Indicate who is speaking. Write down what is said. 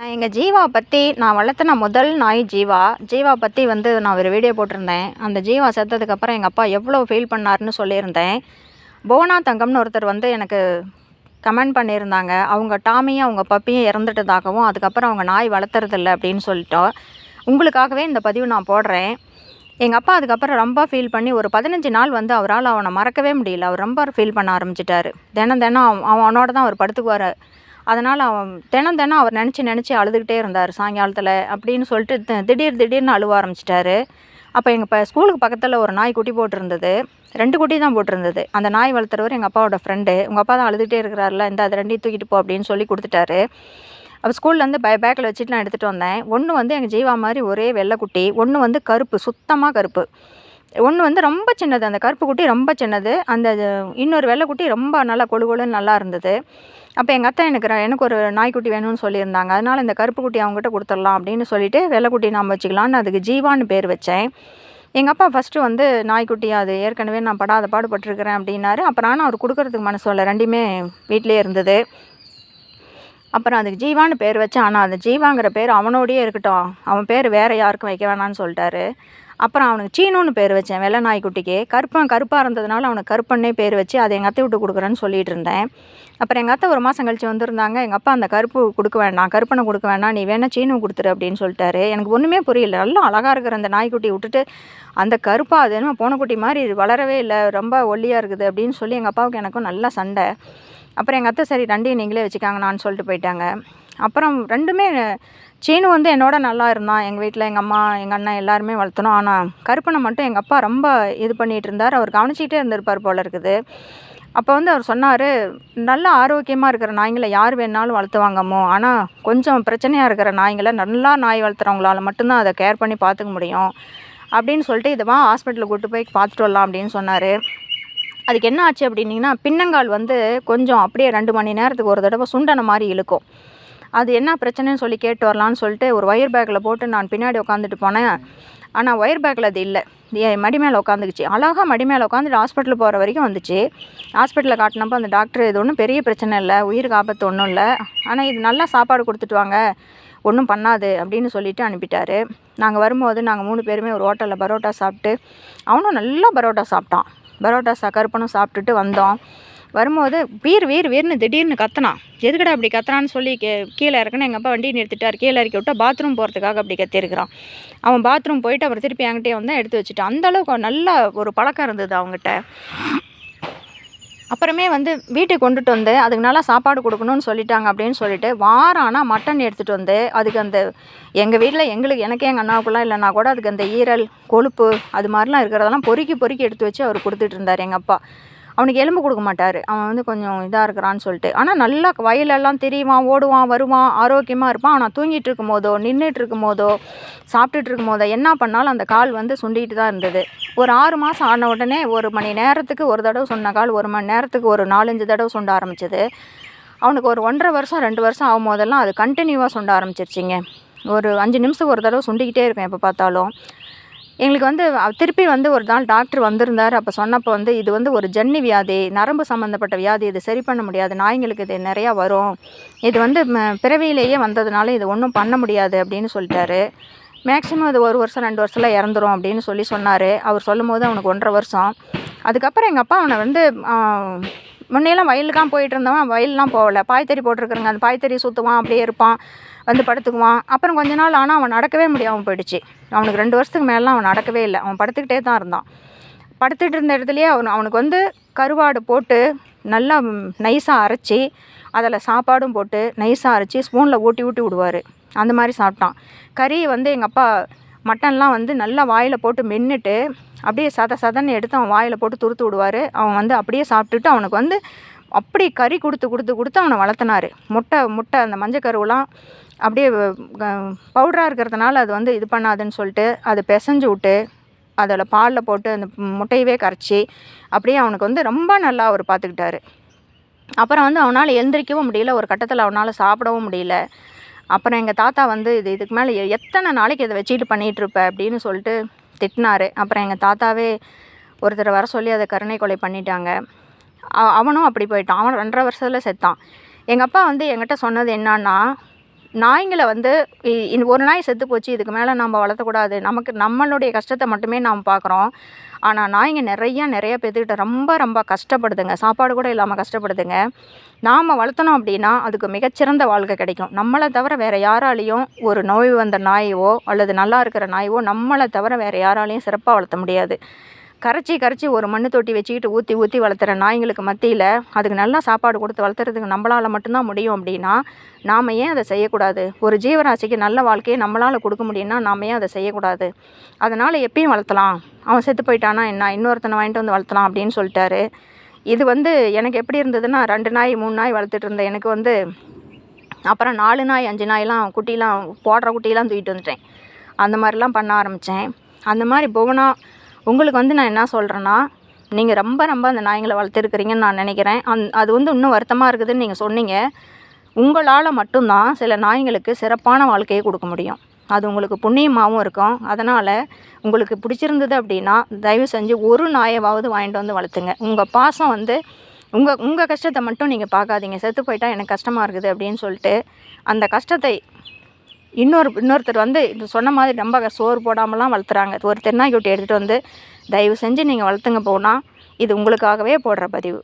Speaker 1: எங்கள் ஜீவா பற்றி நான் வளர்த்துன முதல் நாய் ஜீவா. ஜீவா பற்றி வந்து நான் ஒரு வீடியோ போட்டிருந்தேன். அந்த ஜீவா செத்ததுக்கப்புறம் எங்கள் அப்பா எவ்வளோ ஃபீல் பண்ணாருன்னு சொல்லியிருந்தேன். போனா தங்கம்னு ஒருத்தர் வந்து எனக்கு கமெண்ட் பண்ணியிருந்தாங்க. அவங்க டாமியும் அவங்க பப்பியும் இறந்துட்டதாகவும் அதுக்கப்புறம் அவங்க நாய் வளர்த்துறதில்ல அப்படின்னு சொல்லிட்டோம். உங்களுக்காகவே இந்த பதிவு நான் போடுறேன். எங்கள் அப்பா அதுக்கப்புறம் ரொம்ப ஃபீல் பண்ணி ஒரு பதினஞ்சு நாள் வந்து அவரால் அவனை மறக்கவே முடியல. அவர் ரொம்ப ஃபீல் பண்ண ஆரம்பிச்சிட்டாரு. தினம் தினம் அவன் அவனோட தான் அவர் படுத்துக்குவார். அதனால் அவன் தினம் தினம் அவர் நினச்சி நினச்சி அழுதுகிட்டே இருந்தார் சாயங்காலத்தில் அப்படின்னு சொல்லிட்டு திடீர் திடீர்னு அழுவ ஆரம்பிச்சிட்டாரு. அப்போ எங்கள் இப்போ ஸ்கூலுக்கு பக்கத்தில் ஒரு நாய் குட்டி போட்டிருந்தது. ரெண்டு குட்டி தான் போட்டிருந்தது. அந்த நாய் வளர்த்துறவர் எங்கள் அப்பாவோட ஃப்ரெண்டு உங்கள் அப்பா தான் அழுதுகிட்டே இருக்கிறாருல இந்த அதை ரெண்டையும் தூக்கிட்டு போ அப்படின்னு சொல்லி கொடுத்துட்டாரு. அப்போ ஸ்கூல்லேருந்து பை பேக்கில் வச்சுட்டு நான் எடுத்துகிட்டு வந்தேன். ஒன்று வந்து எங்கள் ஜீவா மாதிரி ஒரே வெள்ளைக்குட்டி ஒன்று வந்து கருப்பு சுத்தமாக கருப்பு. ஒன்று வந்து ரொம்ப சின்னது. அந்த கருப்பு குட்டி ரொம்ப சின்னது. அந்த இன்னொரு வெள்ளைக்குட்டி ரொம்ப நல்லா கொழு கொழுன்னு நல்லா இருந்தது. அப்போ எங்கள் அத்தை எனக்கு எனக்கு ஒரு நாய்க்குட்டி வேணும்னு சொல்லியிருந்தாங்க. அதனால் இந்த கருப்பு குட்டி அவங்ககிட்ட கொடுத்துடலாம் அப்படின்னு சொல்லிட்டு வெள்ளைக்குட்டி நாம் வச்சுக்கலான்னு அதுக்கு ஜீவான்னு பேர் வச்சேன். எங்கள் அப்பா ஃபஸ்ட்டு வந்து நாய்க்குட்டி அது ஏற்கனவே நான் படாத பாடுபட்டிருக்கிறேன் அப்படின்னாரு. அப்புறம் ஆனால் அவர் கொடுக்கறதுக்கு மனசு இல்லை ரெண்டுமே வீட்டிலே இருந்தது. அப்புறம் அதுக்கு ஜீவான்னு பேர் வச்சேன். ஆனால் அந்த ஜீவாங்கிற பேர் அவனோடயே இருக்கட்டும். அவன் பேர் வேறு யாருக்கும் வைக்க வேணான்னு சொல்லிட்டாரு. அப்புறம் அவனுக்கு சீனோன்னு பேர் வச்சேன் வெள்ளை நாய்க்குட்டிக்கு கருப்பன் கருப்பாக இருந்ததுனால அவனுக்கு கருப்பன்னே பேர் வச்சு அதை எங்கள் அத்தை விட்டு கொடுக்குறேன்னு சொல்லிட்டு இருந்தேன். அப்புறம் எங்கள் அத்தை ஒரு மாதம் கழிச்சு வந்திருந்தாங்க. எங்கள் அப்பா அந்த கருப்பு கொடுக்க வேண்டாம் கருப்பனை கொடுக்க வேண்டாம் நீ வேணால் சீனு கொடுத்துரு அப்படின்னு சொல்லிட்டாரு. எனக்கு ஒன்றுமே புரியல. நல்லா அழகாக இருக்கிற அந்த நாய்க்குட்டி விட்டுட்டு அந்த கருப்பாக அது என்ன பூனைக்குட்டி மாதிரி வளரவே இல்லை ரொம்ப ஒல்லியாக இருக்குது அப்படின்னு சொல்லி எங்கள் அப்பாவுக்கு எனக்கும் நல்லா சண்டை. அப்புறம் எங்கள் அத்தை சரி ரெண்டையும் நீங்களே வச்சுக்காங்க நான் சொல்லிட்டு போயிட்டாங்க. அப்புறம் ரெண்டுமே சீனு வந்து என்னோட நல்லா இருந்தான். எங்கள் வீட்டில் எங்கள் அம்மா எங்கள் அண்ணன் எல்லாருமே வளர்த்தணும். ஆனால் கருப்பனை மட்டும் எங்கள் அப்பா ரொம்ப இது பண்ணிகிட்டு இருந்தார். அவர் கவனிச்சிக்கிட்டே இருந்திருப்பார் போல இருக்குது. அப்போ வந்து அவர் சொன்னார் நல்ல ஆரோக்கியமாக இருக்கிற நாய்ங்களை யார் வேணாலும் வளர்த்துவாங்கம்மோ. ஆனால் கொஞ்சம் பிரச்சனையாக இருக்கிற நாய்ங்களை நல்லா நாய் வளர்த்துறவங்களால மட்டும்தான் அதை கேர் பண்ணி பார்த்துக்க முடியும். அப்படின்னு சொல்லிட்டு இதை வா ஹாஸ்பிட்டலுக்கு கூட்டு போய் பார்த்துட்டு வரலாம் அப்படின்னு சொன்னார். அதுக்கு என்ன ஆச்சு அப்படின்னிங்கன்னா பின்னங்கால் வந்து கொஞ்சம் அப்படியே ரெண்டு மணி நேரத்துக்கு ஒரு தடவை சுண்டன மாதிரி இழுக்கும். அது என்ன பிரச்சனைன்னு சொல்லி கேட்டு வரலான்னு சொல்லிட்டு ஒரு ஒயர் பேக்கில் போட்டு நான் பின்னாடி உட்காந்துட்டு போனேன். ஆனால் ஒயர் பேக்கில் அது இல்லை. என் மடி மேலே உட்காந்துக்குச்சு அழகாக மடி மேலே உட்காந்துட்டு ஹாஸ்பிட்டல் போகிற வரைக்கும் வந்துச்சு. ஹாஸ்பிட்டலில் காட்டினப்போ அந்த டாக்டர் இது ஒன்றும் பெரிய பிரச்சனை இல்லை. உயிருக்கு ஆபத்து ஒன்றும் இல்லை. ஆனால் இது நல்லா சாப்பாடு கொடுத்துட்டு வாங்க. ஒன்றும் பண்ணாது அப்படின்னு சொல்லிட்டு அனுப்பிட்டாரு. நாங்கள் வரும்போது நாங்கள் மூணு பேருமே ஒரு ஹோட்டலில் பரோட்டா சாப்பிட்டு அவனும் நல்லா பரோட்டா சாப்பிட்டான். பரோட்டா சா கருப்பனும் சாப்பிட்டுட்டு வந்தோம். வரும்போது வீர் வீர் வீர்னு திடீர்னு கத்துனான் எதுக்கடா அப்படி கத்துறான்னு சொல்லி கே கீழே இருக்குன்னு எங்கள் அப்பா வண்டியை நிறுத்திட்டார். கீழே இறக்கி விட்டா பாத்ரூம் போகிறதுக்காக அப்படி கத்திருக்கிறான். அவன் பாத்ரூம் போயிட்டு அப்புறம் திருப்பி என்கிட்டயே வந்து எடுத்து வச்சுட்டான். அந்தளவுக்கு நல்ல ஒரு பழக்கம் இருந்தது அவங்ககிட்ட. அப்புறமே வந்து வீட்டுக்கு கொண்டுட்டு வந்து அதுக்கு நல்லா சாப்பாடு கொடுக்கணும்னு சொல்லிட்டாங்க அப்படின்னு சொல்லிட்டு வாரம் ஆனால் மட்டன் எடுத்துகிட்டு வந்து அதுக்கு அந்த எங்கள் வீட்டில் எங்களுக்கு எனக்கே எங்கள் அண்ணாவுக்குலாம் இல்லைனா கூட அதுக்கு அந்த ஈரல் கொழுப்பு அது மாதிரிலாம் இருக்கிறதெல்லாம் பொறுக்கி பொறுக்கி எடுத்து வச்சு அவர் கொடுத்துட்டு இருந்தார் எங்கள் அப்பா. அவனுக்கு எலும்பு கொடுக்க மாட்டார். அவன் வந்து கொஞ்சம் இதாக இருக்கிறான்னு சொல்லிட்டு. ஆனால் நல்லா வயலெல்லாம் தெரியுவான் ஓடுவான் வருவான் ஆரோக்கியமாக இருப்பான். ஆனால் தூங்கிட்டு இருக்கும் போதோ நின்றுட்டு இருக்கும் போதோ சாப்பிட்டுட்டு இருக்கும் போதோ என்ன பண்ணாலும் அந்த கால் வந்து சுண்டிகிட்டு தான் இருந்தது. ஒரு ஆறு மாதம் ஆன உடனே ஒரு மணி நேரத்துக்கு ஒரு தடவை சொன்ன கால் ஒரு மணி நேரத்துக்கு ஒரு நாலஞ்சு தடவை சுண்ட ஆரம்பிச்சது. அவனுக்கு ஒரு ஒன்றரை வருஷம் ரெண்டு வருஷம் ஆகும் போதெல்லாம் அது கண்டினியூவாக சுண்ட ஆரம்பிச்சிருச்சிங்க. ஒரு அஞ்சு நிமிஷம் ஒரு தடவை சுண்டிக்கிட்டே இருக்கும் எப்போ பார்த்தாலும். எங்களுக்கு வந்து திருப்பி வந்து ஒரு நாள் டாக்டர் வந்திருந்தார். அப்போ சொன்னப்போ வந்து இது வந்து ஒரு ஜன்னி வியாதி நரம்பு சம்மந்தப்பட்ட வியாதி இது சரி பண்ண முடியாது. நாய்ங்களுக்கு இது நிறையா வரும். இது வந்து ம- பிறவியிலேயே வந்ததுனால இது ஒன்றும் பண்ண முடியாது அப்படின்னு சொல்லிட்டாரு. மேக்ஸிமம் இது ஒரு வருஷம் ரெண்டு வருஷத்தில் இறந்துரும் அப்படின்னு சொல்லி சொன்னார். அவர் சொல்லும் போது அவனுக்கு ஒன்றரை வருஷம். அதுக்கப்புறம் எங்கள் அப்பா அவனை வந்து முன்னையெல்லாம் வயலுக்கான் போயிட்டு இருந்தவன் வயல்லாம் போகல. பாய்த்தறி போட்டிருக்குறங்க அந்த பாய்த்தறி சுற்றுவான் அப்படியே இருப்பான் வந்து படுத்துக்குவான். அப்புறம் கொஞ்ச நாள் ஆனால் அவன் நடக்கவே முடியாமல் போயிடுச்சு. அவனுக்கு ரெண்டு வருஷத்துக்கு மேலாம் அவன் நடக்கவே இல்லை. அவன் படுத்துக்கிட்டே தான் இருந்தான். படுத்துட்டு இருந்த இடத்துலையே அவன் அவனுக்கு வந்து கருவாடு போட்டு நல்லா நைஸாக அரைச்சி அதில் சாப்பாடும் போட்டு நைஸாக அரைச்சி ஸ்பூனில் ஊட்டி ஊட்டி விடுவார். அந்த மாதிரி சாப்பிட்டான். கறி வந்து எங்கள் அப்பா மட்டன்லாம் வந்து நல்லா வாயில் போட்டு மென்னுட்டு அப்படியே சத சதன்னு எடுத்து அவன் வாயில் போட்டு துருத்து விடுவார். அவன் வந்து அப்படியே சாப்பிட்டுட்டு அவனுக்கு வந்து அப்படி கறி கொடுத்து கொடுத்து கொடுத்து அவனை வளர்த்துனாரு. முட்டை முட்டை அந்த மஞ்சக்கருவெலாம் அப்படியே பவுடராக இருக்கிறதுனால அது வந்து இது பண்ணாதுன்னு சொல்லிட்டு அதை பிசைஞ்சு விட்டு அதில் பாலில் போட்டு அந்த முட்டையவே கரைச்சி அப்படியே அவனுக்கு வந்து ரொம்ப நல்லா அவர் பார்த்துக்கிட்டாரு. அப்புறம் வந்து அவனால் எழுந்திரிக்கவும் முடியல. ஒரு கட்டத்தில் அவனால் சாப்பிடவும் முடியல. அப்புறம் எங்கள் தாத்தா வந்து இது இதுக்கு மேலே எ- எத்தனை நாளைக்கு இதை வச்சுக்கிட்டு பண்ணிகிட்ருப்ப அப்படின்னு சொல்லிட்டு திட்டினாரு. அப்புறம் எங்கள் தாத்தாவே ஒருத்தரை வர சொல்லி அதை கருணை கொலை பண்ணிட்டாங்க. அவனும் அப்படி போயிட்டான். அவன் ரெண்டரை வருஷத்தில் செத்தான். எங்கள் அப்பா வந்து என்கிட்ட சொன்னது என்னன்னா நாய்ங்களை வந்து இ- ஒரு நாய் செத்து போச்சு இதுக்கு மேலே நம்ம வளர்த்தக்கூடாது. நமக்கு நம்மளுடைய கஷ்டத்தை மட்டுமே நாம் பார்க்குறோம். ஆனால் நாய்ங்க நிறையா நிறைய பேர்த்துக்கிட்ட ரொம்ப ரொம்ப கஷ்டப்படுதுங்க. சாப்பாடு கூட இல்லாமல் கஷ்டப்படுதுங்க. நாம் வளர்த்தணும் அப்படின்னா அதுக்கு மிகச்சிறந்த வாழ்க்கை கிடைக்கும். நம்மளை தவிர வேறு யாராலையும் ஒரு நோய் வந்த நாயோ அல்லது நல்லா இருக்கிற நாயோ நம்மளை தவிர வேறு யாராலையும் சிறப்பாக வளர்த்த முடியாது. கரைச்சி கரைச்சி ஒரு மண்ணு தொட்டி வச்சுக்கிட்டு ஊற்றி ஊற்றி வளர்த்துற நாய்ங்களுக்கு மத்தியில் அதுக்கு நல்லா சாப்பாடு கொடுத்து வளர்த்துறதுக்கு நம்மளால் மட்டும்தான் முடியும் அப்படின்னா நாம் ஏன் அதை செய்யக்கூடாது? ஒரு ஜீவராசிக்கு நல்ல வாழ்க்கையை நம்மளால் கொடுக்க முடியும்னா நாம் ஏன் அதை செய்யக்கூடாது? அதனால் எப்பயும் வளர்த்தலாம். அவன் செத்து போயிட்டானா என்ன? இன்னொருத்தனை வாங்கிட்டு வந்து வளர்த்தலாம் அப்படின்னு சொல்லிட்டாரு. இது வந்து எனக்கு எப்படி இருந்ததுன்னா ரெண்டு நாய் மூணு நாய் வளர்த்துட்டு இருந்தேன். எனக்கு வந்து அப்புறம் நாலு நாய் அஞ்சு நாய்லாம் குட்டிலாம் போடுற குட்டிலாம் தூக்கிட்டு வந்துட்டேன். அந்த மாதிரிலாம் பண்ண ஆரம்பித்தேன் அந்த மாதிரி புவனா உங்களுக்கு வந்து நான் என்ன சொல்கிறேன்னா நீங்கள் ரொம்ப ரொம்ப அந்த நாய்ங்களை வளர்த்துருக்குறீங்கன்னு நான் நினைக்கிறேன். அந் அது வந்து இன்னும் வருத்தமாக இருக்குதுன்னு நீங்கள் சொன்னீங்க. உங்களால் மட்டும்தான் சில நாய்ங்களுக்கு சிறப்பான வாழ்க்கையை கொடுக்க முடியும். அது உங்களுக்கு புண்ணியமாகவும் இருக்கும். அதனால் உங்களுக்கு பிடிச்சிருந்தது அப்படின்னா தயவு செஞ்சு ஒரு நாயவாவது வாங்கிட்டு வந்து வளர்த்துங்க. உங்கள் பாசம் வந்து உங்கள் உங்கள் கஷ்டத்தை மட்டும் நீங்கள் பார்க்காதீங்க. செத்து போயிட்டால் எனக்கு கஷ்டமாக இருக்குது அப்படின்னு சொல்லிட்டு அந்த கஷ்டத்தை இன்னொரு இன்னொருத்தர் வந்து இது சொன்ன மாதிரி ரொம்ப சோறு போடாமலாம் வளர்த்துறாங்க. ஒரு தென்னாய்க்குட்டி எடுத்துகிட்டு வந்து தயவு செஞ்சு நீங்கள் வளர்த்துங்க போனால் இது உங்களுக்காகவே போடுற பதிவு.